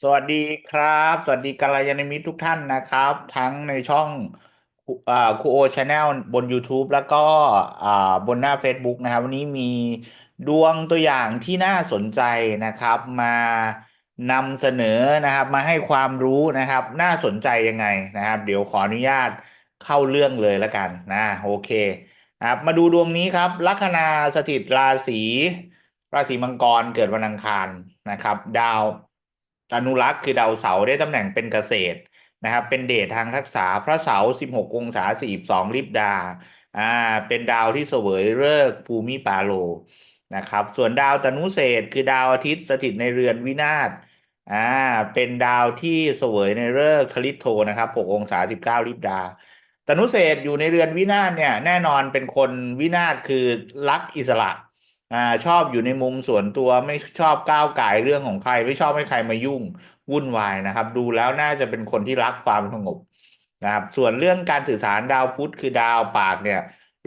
สวัสดีครับ สวัสดีกัลยาณมิตรทุกท่านนะครับ ทั้งในช่องอ่าคูโอชาแนลบน YouTube แล้วก็อ่าบนหน้า Facebook นะครับ วันนี้มีดวงตัวอย่างที่น่าสนใจนะครับ มานำเสนอนะครับ มาให้ความรู้นะครับ น่าสนใจยังไงนะครับ เดี๋ยวขออนุญาตเข้าเรื่องเลยแล้วกันนะโอเคนะครับมาดูดวงนี้ครับ ลัคนาสถิตราศีราศีมังกรเกิดวันอังคารนะครับ ดาว อนุรักษ์คือดาวเสาร์ได้ตำแหน่งเป็นเกษตรนะครับ เป็นเดชทางทักษะพระเสาร์16 องศา 42ลิบดาอ่าเป็นดาวที่เสวยฤกษ์ภูมิปาโลนะครับ ส่วนดาวตนุเศษคือดาวอาทิตย์สถิตในเรือนวินาศอ่าเป็นดาวที่เสวยในฤกษ์คลิโทนะครับ 6 องศา 19ลิบดาตนุเศษอยู่ในเรือนวินาศเนี่ยแน่นอนเป็นคนวินาศคือรักอิสระ อ่าชอบอยู่ในมุมส่วนตัวไม่ชอบก้าวก่ายเรื่องของใคร ไม่ชอบให้ใครมายุ่งวุ่นวายนะครับ ดูแล้วน่าจะเป็นคนที่รักความสงบนะครับ ส่วนเรื่องการสื่อสารดาวพุธคือดาวปากเนี่ย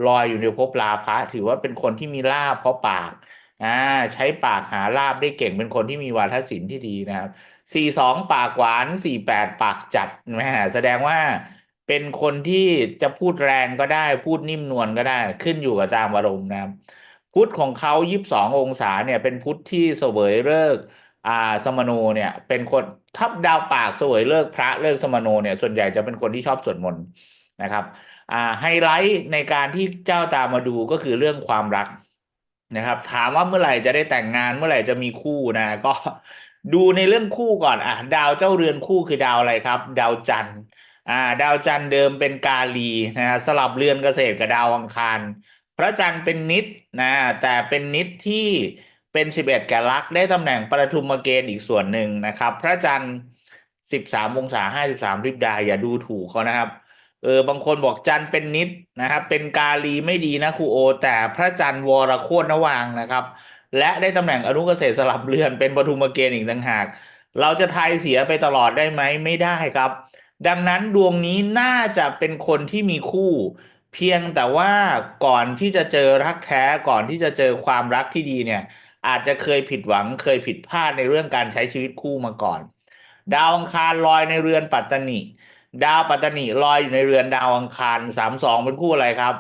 ลอยอยู่ในภพลาภะถือว่าเป็นคนที่มีลาภเพราะปากอ่าใช้ปากหาลาภได้เก่งเป็นคนที่มีวาทศิลป์ที่ดีนะครับสี่สองปากหวานสี่แปดปากจัดแหมแสดงว่าเป็นคนที่จะพูดแรงก็ได้ พูดนิ่มนวลก็ได้ ขึ้นอยู่กับตามอารมณ์นะครับ พุธของเขายีิบสององศาเนี่ยเป็นพุธที่เสวยฤกษ์อ่าสมโนเนี่ย เป็นคนทับดาวปากเสวยฤกษ์พระฤกษ์สมโนเนี่ยส่วนใหญ่จะเป็นคนที่ชอบสวดมนต์นะครับอ่าไฮไลท์ในการที่เจ้าตามมาดูก็คือเรื่องความรักนะครับ ถามว่าเมื่อไหร่จะได้แต่งงานเมื่อไหร่จะมีคู่นะ ก็ดูในเรื่องคู่ก่อนอะดาวเจ้าเรือนคู่คือดาวอะไรครับ ดาวจันทร์อ่าดาวจันทร์เดิมเป็นกาลีนะฮะสลับเรือนเกษตรกับดาวอังคาร พระจันทร์เป็นนิดนะแต่เป็นนิดที่เป็นสิบเอ็ดแกลักได้ตำแหน่งปะทุมเกณฑ์อีกส่วนหนึ่งนะครับ พระจันทร์สิบสามองศาห้าสิบสามริบดาอย่าดูถูกเขานะครับเออบางคนบอกจันทร์เป็นนิดนะครับ เป็นกาลีไม่ดีนะครูโอ แต่พระจันทร์วรโคตรนวางนะครับ และได้ตำแหน่งอนุเกษตรสลับเรือนเป็นปทุมเกณฑ์อีกต่างหาก เราจะทายเสียไปตลอดได้ไหมไม่ได้ครับ ดังนั้นดวงนี้น่าจะเป็นคนที่มีคู่ เพียงแต่ว่าก่อนที่จะเจอรักแท้ก่อนที่จะเจอความรักที่ดีเนี่ย อาจจะเคยผิดหวังเคยผิดพลาดในเรื่องการใช้ชีวิตคู่มาก่อน ดาวอังคารลอยในเรือนปัตตนิดาวปัตตนิลอยอยู่ในเรือนดาวอังคารสามสองเป็นคู่อะไรครับ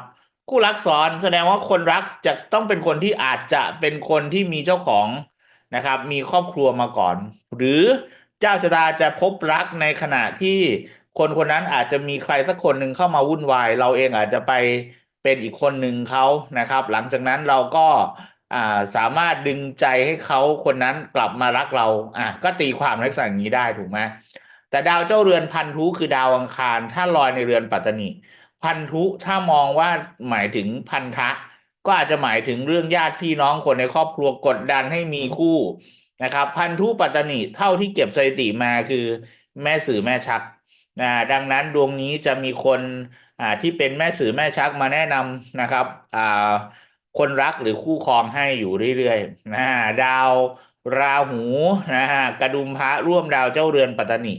คู่รักซ้อนแสดงว่าคนรักจะต้องเป็นคนที่อาจจะเป็นคนที่มีเจ้าของนะครับ มีครอบครัวมาก่อน หรือเจ้าชะตาจะพบรักในขณะที่ คนคนนั้นอาจจะมีใครสักคนหนึ่งเข้ามาวุ่นวาย เราเองอาจจะไปเป็นอีกคนหนึ่งเขานะครับ หลังจากนั้นเราก็าสามารถดึงใจให้เขาคนนั้นกลับมารักเราอะก็ตีความลักษณะนี้ได้ถูกไหมแต่ดาวเจ้าเรือนพันธุคือดาวอังคาร ถ้าลอยในเรือนปัตตนิพันธุถ้ามองว่าหมายถึงพันธะ ก็อาจจะหมายถึงเรื่องญาติพี่น้องคนในครอบครัวกดดันให้มีคู่นะครับ พันธุปัตตนิเท่าที่เก็บสถิติมาคือ แม่สื่อแม่ชัก นะดังนั้นดวงนี้จะมีคนอ่าที่เป็นแม่สื่อแม่ชักมาแนะนำนะครับอ่าคนรักหรือคู่ครองให้อยู่เรื่อยๆนะดาวราหูนะฮะกระดุมพระร่วมดาวเจ้าเรือนปัตตนิ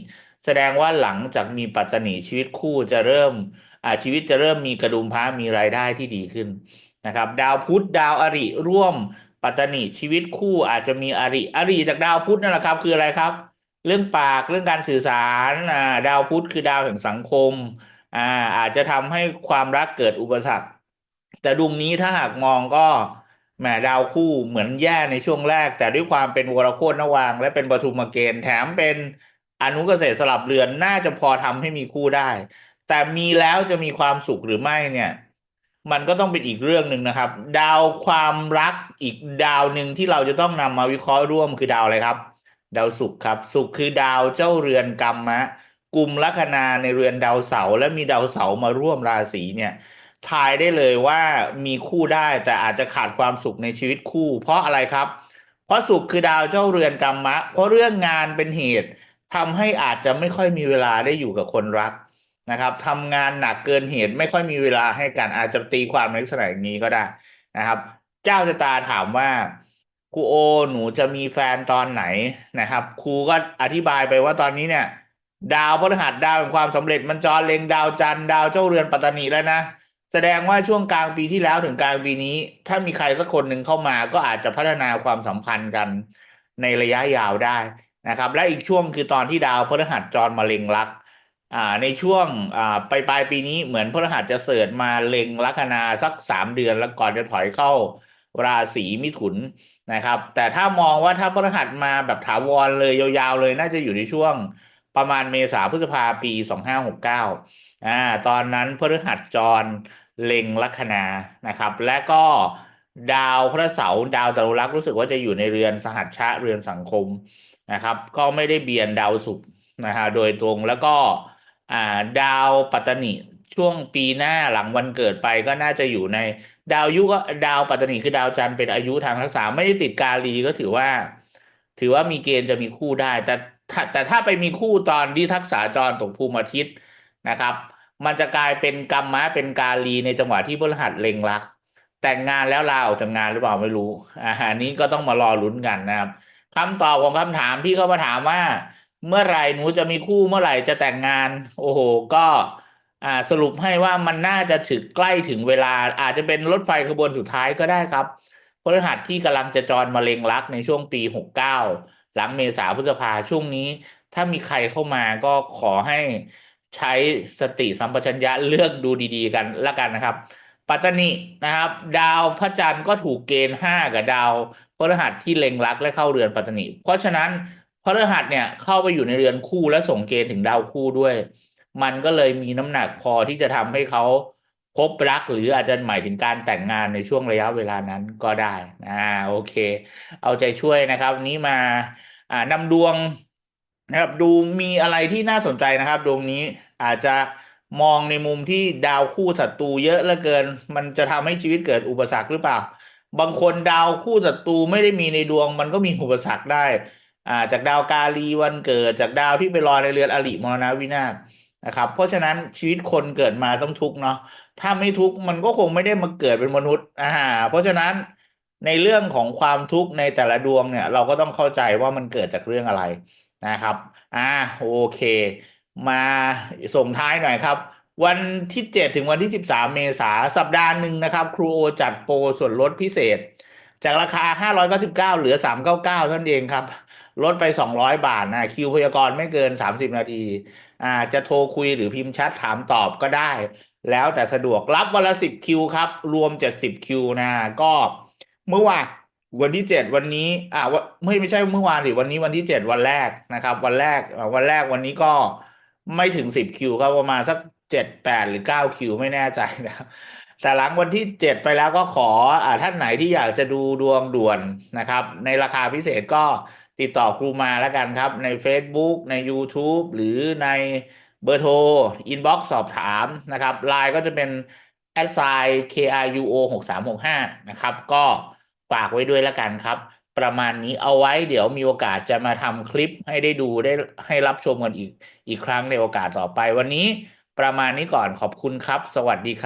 แสดงว่าหลังจากมีปัตตนิชีวิตคู่จะเริ่มอ่าชีวิตจะเริ่มมีกระดุมพระมีรายได้ที่ดีขึ้นนะครับ ดาวพุธดาวอริร่วมปัตตนิชีวิตคู่อาจจะมีอริอริจากดาวพุธนั่นแหละครับ คืออะไรครับ เรื่องปากเรื่องการสื่อสารอ่าดาวพุธคือดาวแห่งสังคมอ่าอาจจะทำให้ความรักเกิดอุปสรรค แต่ดวงนี้ถ้าหากมองก็แหมดาวคู่เหมือนแย่ในช่วงแรก แต่ด้วยความเป็นวรโคตรนวาง และเป็นปฐุมเกณฑ์แถมเป็นอนุเกษตรสลับเรือนน่าจะพอทำให้มีคู่ได้ แต่มีแล้วจะมีความสุขหรือไม่เนี่ย มันก็ต้องเป็นอีกเรื่องหนึ่งนะครับ ดาวความรักอีกดาวหนึ่งที่เราจะต้องนำมาวิเคราะห์ร่วมคือดาวอะไรครับ ดาวศุกร์ครับศุกร์คือดาวเจ้าเรือนกรรมะกลุ่มลัคนาในเรือนดาวเสาร์และมีดาวเสาร์มาร่วมราศีเนี่ยทายได้เลยว่ามีคู่ได้แต่อาจจะขาดความสุขในชีวิตคู่ เพราะอะไรครับ เพราะศุกคือดาวเจ้าเรือนกรรมะ เพราะเรื่องงานเป็นเหตุทำให้อาจจะไม่ค่อยมีเวลาได้อยู่กับคนรักนะครับทำงานหนักเกินเหตุไม่ค่อยมีเวลาให้กันอาจจะตีความในลักษณะอย่างนี้ก็ได้นะครับ เจ้าชะตาถามว่า ครูโอหนูจะมีแฟนตอนไหนนะครับ ครูก็อธิบายไปว่าตอนนี้เนี่ย ดาวพฤหัสดาวแห่งความสำเร็จมันจรเล็งดาวจันทร์ดาวเจ้าเรือนปัตตนีแล้วนะแสดงว่าช่วงกลางปีที่แล้วถึงกลางปีนี้ ถ้ามีใครสักคนหนึ่งเข้ามาก็อาจจะพัฒนาความสัมพันธ์กันในระยะยาวได้นะครับ และอีกช่วงคือตอนที่ดาวพฤหัสจรมาเล็งลักอ่าในช่วงอ่าปลายปลายปีนี้เหมือนพฤหัสจะเสริฐมาเล็งลัคนาสักสามเดือนแล้วก่อนจะถอยเข้าราศีมิถุน นะครับ แต่ถ้ามองว่าถ้าพฤหัสมาแบบถาวรเลยยาวๆเลยน่าจะอยู่ในช่วงประมาณเมษาพฤษภาปีสองห้าหกเก้าอ่าตอนนั้นพฤหัสจรเล็งลัคนานะครับ และก็ดาวพระเสาร์ดาวจารุลักษ์รู้สึกว่าจะอยู่ในเรือนสหัชชะเรือนสังคมนะครับ ก็ไม่ได้เบียนดาวศุกร์นะฮะโดยตรงแล้วก็อ่าดาวปัตตนิ ช่วงปีหน้าหลังวันเกิดไปก็น่าจะอยู่ใน ดาวยุก็ดาวปัตตนิคือดาวจันทร์เป็นอายุทางทักษะไม่ได้ติดกาลีก็ถือว่า ถือว่ามีเกณฑ์จะมีคู่ได้ แต่แต่ถ้าไปมีคู่ตอนที่ทักษะจรตกภูมิอาทิตย์นะครับ มันจะกลายเป็นกรรมะเป็นกาลีในจังหวะที่พฤหัสเล็งรัก แต่งงานแล้วลาออกจากงานหรือเปล่าไม่รู้อ่าอันนี้ก็ต้องมารอลุ้นกันนะครับคำตอบของคำถามที่เขามาถามว่า เมื่อไหร่หนูจะมีคู่เมื่อไหร่จะแต่งงาน โอ้โห ก็ อ่าสรุปให้ว่ามันน่าจะถึงใกล้ถึงเวลา อาจจะเป็นรถไฟขบวนสุดท้ายก็ได้ครับพฤหัสที่กำลังจะจรมาเล็งรักในช่วงปีหกเก้าหลังเมษาพฤษภาช่วงนี้ ถ้ามีใครเข้ามาก็ขอให้ใช้สติสัมปชัญญะเลือกดูดีๆกันละกันนะครับ ปัตตนินะครับ ดาวพระจันทร์ก็ถูกเกณฑ์ห้ากับดาวพฤหัสที่เล็งรักและเข้าเรือนปัตตนิ เพราะฉะนั้นพฤหัสเนี่ยเข้าไปอยู่ในเรือนคู่และส่งเกณฑ์ถึงดาวคู่ด้วย มันก็เลยมีน้ำหนักพอที่จะทำให้เขาพบรักหรืออาจจะหมายถึงการแต่งงานในช่วงระยะเวลานั้นก็ได้อ่าโอเค เอาใจช่วยนะครับ นี้มาอ่านำดวงนะครับ ดูมีอะไรที่น่าสนใจนะครับ ดวงนี้อาจจะมองในมุมที่ดาวคู่ศัตรูเยอะเหลือเกิน มันจะทำให้ชีวิตเกิดอุปสรรคหรือเปล่า บางคนดาวคู่ศัตรูไม่ได้มีในดวง มันก็มีอุปสรรคได้ อ่า จากดาวกาลีวันเกิด จากดาวที่ไปลอยในเรือนอริมรณวินาศ นะครับ เพราะฉะนั้นชีวิตคนเกิดมาต้องทุกข์เนาะถ้าไม่ทุกข์มันก็คงไม่ได้มาเกิดเป็นมนุษย์อ่าเพราะฉะนั้นในเรื่องของความทุกข์ในแต่ละดวงเนี่ย เราก็ต้องเข้าใจว่ามันเกิดจากเรื่องอะไรนะครับอ่าโอเค มาส่งท้ายหน่อยครับวันที่ 7 ถึงวันที่ 13 เมษาสัปดาห์หนึ่งนะครับ ครูโอจัดโปรส่วนลดพิเศษ จากราคา 599 เหลือ 399 เท่านั้นเองครับ ลดไป 200 บาทนะคิวพยากรณ์ไม่เกิน 30 นาที อ่าจะโทรคุยหรือพิมพ์แชทถามตอบก็ได้ แล้วแต่สะดวกรับวันละ10คิวครับ รวม70คิวนะก็เมื่อวานวันที่7วันนี้อ่าว่าไม่ไม่ใช่เมื่อวานหรือวันนี้วันที่7วันแรกนะครับ วันแรกวันแรกวันนี้ก็ไม่ถึง10คิวครับประมาณสัก7 8หรือ9คิวไม่แน่ใจนะครับแต่หลังวันที่7ไปแล้วก็ขออ่าท่านไหนที่อยากจะดูดวงด่วนนะครับ ในราคาพิเศษก็ ติดต่อครูมาแล้วกันครับ ใน Facebook ใน YouTube หรือในเบอร์โทรอินบ็อกซ์สอบถามนะครับไลน์ก็จะเป็น a d s i KRUO 6365นะครับ ก็ฝากไว้ด้วยแล้วกันครับ ประมาณนี้เอาไว้เดี๋ยวมีโอกาสจะมาทำคลิปให้ได้ดูได้ให้รับชมกันอีกอีกครั้งในโอกาสต่อไปวันนี้ประมาณนี้ก่อนขอบคุณครับ สวัสดีครับ